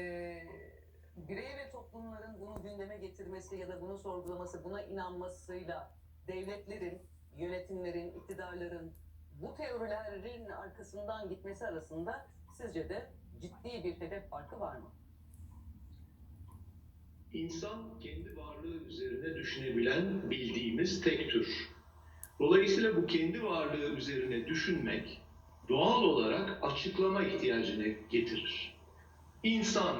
Ee, birey ve toplumların bunu gündeme getirmesi ya da bunu sorgulaması, buna inanmasıyla devletlerin, yönetimlerin, iktidarların bu teorilerin arkasından gitmesi arasında sizce de ciddi bir hedef farkı var mı? İnsan kendi varlığı üzerine düşünebilen bildiğimiz tek tür. Dolayısıyla bu kendi varlığı üzerine düşünmek doğal olarak açıklama ihtiyacını getirir. İnsan,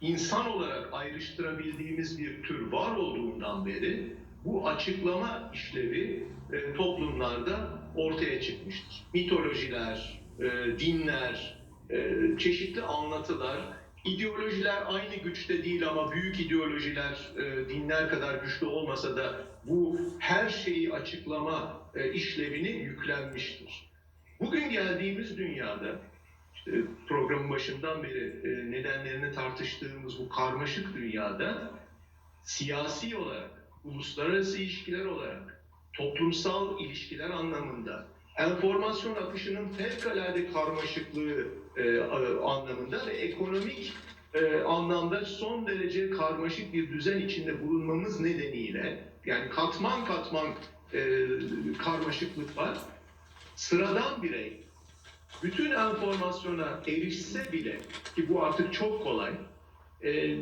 insan olarak ayrıştırabildiğimiz bir tür var olduğundan beri bu açıklama işlevi e, toplumlarda ortaya çıkmıştır. Mitolojiler, e, dinler, e, çeşitli anlatılar, ideolojiler aynı güçte değil ama büyük ideolojiler e, dinler kadar güçlü olmasa da bu her şeyi açıklama e, işlevini yüklenmiştir. Bugün geldiğimiz dünyada programın başından beri e, nedenlerini tartıştığımız bu karmaşık dünyada siyasi olarak, uluslararası ilişkiler olarak, toplumsal ilişkiler anlamında, enformasyon akışının fevkalade karmaşıklığı e, anlamında ve ekonomik e, anlamda son derece karmaşık bir düzen içinde bulunmamız nedeniyle yani katman katman e, karmaşıklık var. Sıradan birey bütün enformasyona erişse bile ki bu artık çok kolay e,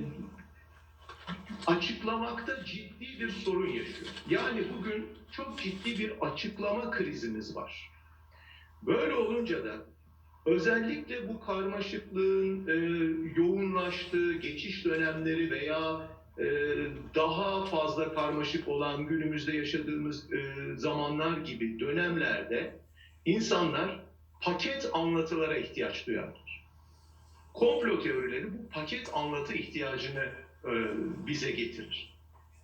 açıklamakta ciddi bir sorun yaşıyor. Yani bugün çok ciddi bir açıklama krizimiz var. Böyle olunca da özellikle bu karmaşıklığın e, yoğunlaştığı geçiş dönemleri veya e, daha fazla karmaşık olan günümüzde yaşadığımız e, zamanlar gibi dönemlerde insanlar paket anlatılara ihtiyaç duyarlar. Komplo teorileri bu paket anlatı ihtiyacını e, bize getirir.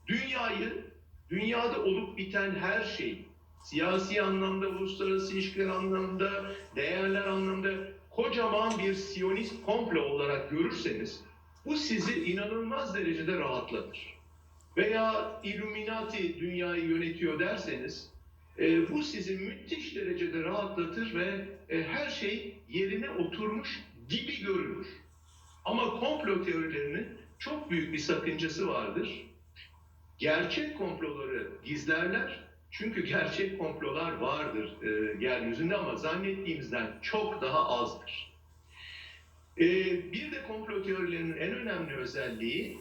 Dünyayı, dünyada olup biten her şey, siyasi anlamda, uluslararası ilişkiler anlamda, değerler anlamda kocaman bir siyonist komplo olarak görürseniz bu sizi inanılmaz derecede rahatlatır. Veya Illuminati dünyayı yönetiyor derseniz e, bu sizi müthiş derecede rahatlatır ve e, her şey yerine oturmuş gibi görünür. Ama komplo teorilerinin çok büyük bir sakıncası vardır. Gerçek komploları gizlerler. Çünkü gerçek komplolar vardır e, yeryüzünde ama zannettiğimizden çok daha azdır. E, bir de komplo teorilerinin en önemli özelliği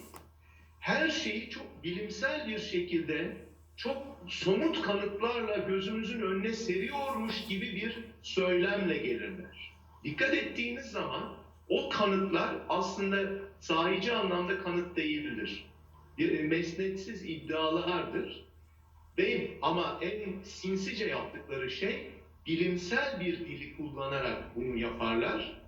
her şeyi çok bilimsel bir şekilde çok somut kanıtlarla gözümüzün önüne seriyormuş gibi bir söylemle gelirler. Dikkat ettiğiniz zaman o kanıtlar aslında sahici anlamda kanıt değildir. Bir mesnetsiz iddialardır. Ve ama en sinsice yaptıkları şey bilimsel bir dili kullanarak bunu yaparlar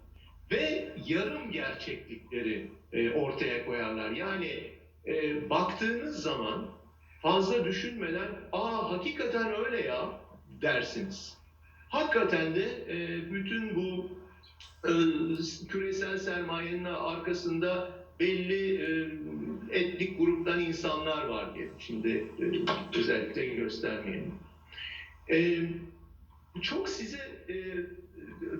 ve yarım gerçeklikleri e, ortaya koyarlar. Yani e, baktığınız zaman fazla düşünmeden aa hakikaten öyle ya dersiniz. Hakikaten de e, bütün bu e, küresel sermayenin arkasında belli e, etnik gruptan insanlar var diye. Şimdi e, özellikle göstermeyelim. E, çok size e,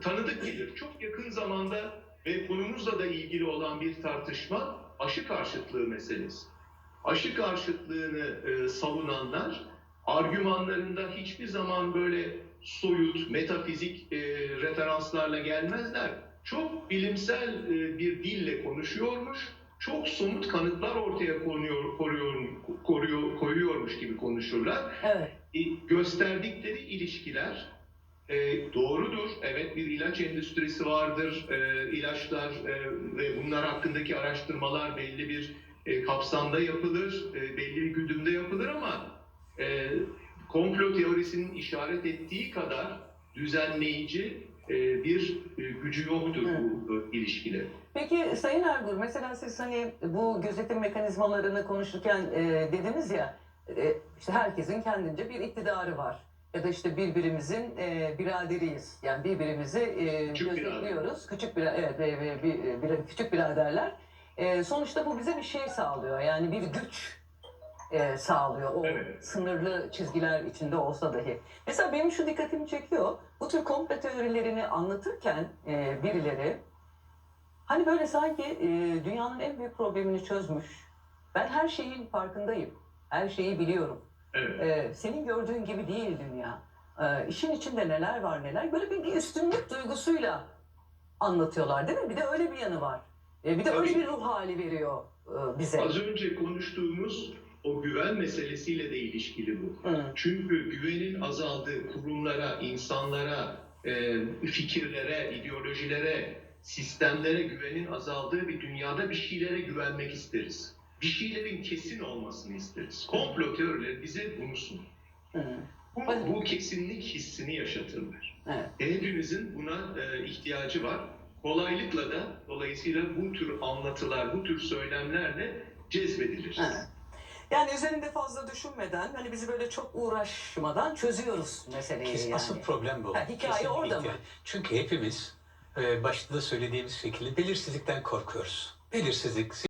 tanıdık gelir. Çok yakın zamanda ve konumuzla da ilgili olan bir tartışma aşı karşıtlığı meselesi. Aşı karşıtlığını e, savunanlar argümanlarında hiçbir zaman böyle soyut, metafizik e, referanslarla gelmezler. Çok bilimsel e, bir dille konuşuyormuş, çok somut kanıtlar ortaya konuyor, koruyor, koruyor, koyuyormuş gibi konuşurlar. Evet. E, gösterdikleri ilişkiler e, doğrudur. Evet bir ilaç endüstrisi vardır. E, ilaçlar e, ve bunlar hakkındaki araştırmalar belli bir e, kapsamda yapılır, e, belli bir güdümde yapılır ama e, komplo teorisinin işaret ettiği kadar düzenleyici e, bir e, gücü yoktur bu e, ilişkilerin. Peki Sayın Ergur, mesela siz hani bu gözetim mekanizmalarını konuşurken e, dediniz ya, e, işte herkesin kendince bir iktidarı var. Ya da işte birbirimizin e, biraderiyiz. Yani birbirimizi e, Küçük gözetliyoruz. Küçük bir evet, e, e, bir, e, bir, küçük biraderler. E, sonuçta bu bize bir şey sağlıyor. Yani bir güç e, sağlıyor. O Evet. sınırlı çizgiler içinde olsa dahi. Mesela benim şu dikkatimi çekiyor. Bu tür komplo teorilerini anlatırken e, birileri Hani böyle sanki e, dünyanın en büyük problemini çözmüş. Ben her şeyin farkındayım. Her şeyi biliyorum. Evet. E, senin gördüğün gibi değil dünya. E, işin içinde neler var neler. Böyle bir, bir üstünlük duygusuyla anlatıyorlar değil mi? Bir de öyle bir yanı var. E, bir de öyle bir ruh hali veriyor e, bize. Az önce konuştuğumuz o güven meselesiyle de ilişkili bu. Hı. Çünkü güvenin azaldığı kurumlara, insanlara, e, fikirlere, ideolojilere, sistemlere güvenin azaldığı bir dünyada bir şeylere güvenmek isteriz. Bir şeylerin kesin olmasını isteriz. Komplo teorileri bize bunu sunar. Hı. Bu, bu kesinlik hissini yaşatırlar. Evet. Hepimizin buna e, ihtiyacı var. Kolaylıkla da dolayısıyla bu tür anlatılar, bu tür söylemlerle cezbediliriz. Evet. Yani üzerinde fazla düşünmeden, hani bizi böyle çok uğraşmadan çözüyoruz meseleyi Kes- yani. Asıl problem bu. Ha, hikaye Kesinlikle orada mı? ihtiyaç. Çünkü hepimiz e, başta da söylediğimiz şekilde belirsizlikten korkuyoruz. Belirsizlik